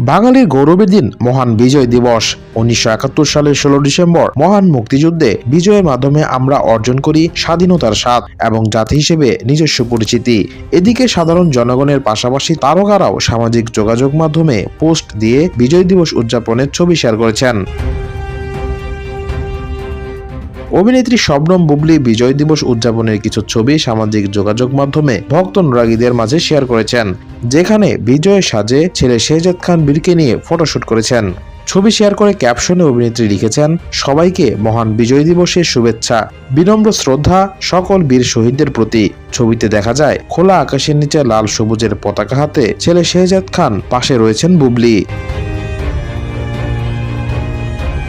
বাঙালির গৌরবের দিন মহান বিজয় দিবস। উনিশশো একাত্তর সালের ষোলো ডিসেম্বর মহান মুক্তিযুদ্ধে বিজয়ের মাধ্যমে আমরা অর্জন করি স্বাধীনতার স্বাদ এবং জাতি হিসেবে নিজস্ব পরিচিতি। এদিকে সাধারণ জনগণের পাশাপাশি তারকারাও সামাজিক যোগাযোগ মাধ্যমে পোস্ট দিয়ে বিজয় দিবস উদযাপনের ছবি শেয়ার করেছেন। অভিনেত্রী শবনম বুবলি বিজয় দিবস উদযাপনের কিছু ছবি সামাজিক যোগাযোগ মাধ্যমে ভক্ত অনুরাগীদের মাঝে শেয়ার করেছেন, যেখানে বিজয় সাজে ছেলে শেহজাদ খান বীরকে নিয়ে ফটোশুট করেছেন। ছবি শেয়ার করে ক্যাপশনে অভিনেত্রী লিখেছেন, সবাইকে মহান বিজয় দিবসের শুভেচ্ছা, বিনম্র শ্রদ্ধা, সকল বীর শহীদদের প্রতি। ছবিতে দেখা যায়, খোলা আকাশের নিচে লাল সবুজের পতাকা হাতে ছেলে শেহজাদ খান পাশে রয়েছেন বুবলি।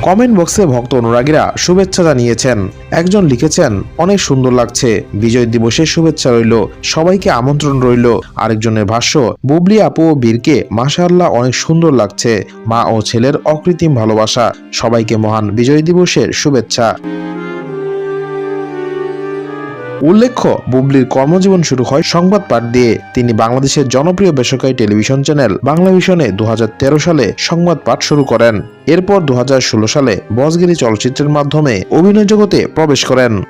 কমেন্ট বক্সে ভক্ত অনুরাগীরা শুভেচ্ছা জানিয়েছেন। একজন লিখেছেন, অনেক সুন্দর লাগছে। বিজয় দিবসে শুভেচ্ছা রইল। সবাইকে আমন্ত্রণ রইল। আরেকজনের ভাষ্য, বুবলি আপু ও বীরকে মাশাল্লাহ অনেক সুন্দর লাগছে। মা ও ছেলের অকৃত্রিম ভালোবাসা। সবাইকে মহান বিজয় দিবসের শুভেচ্ছা। উল্লেখ্য, বুবলির কর্মজীবন শুরু হয় সংবাদ পাঠ দিয়ে। তিনি বাংলাদেশের জনপ্রিয় বেসরকারি টেলিভিশন চ্যানেল বাংলাভিশনে দু সালে সংবাদ পাঠ শুরু করেন। এরপর দু হাজার ষোলো সালে বসগিরি চলচ্চিত্রের মাধ্যমে অভিনয় জগতে প্রবেশ করেন।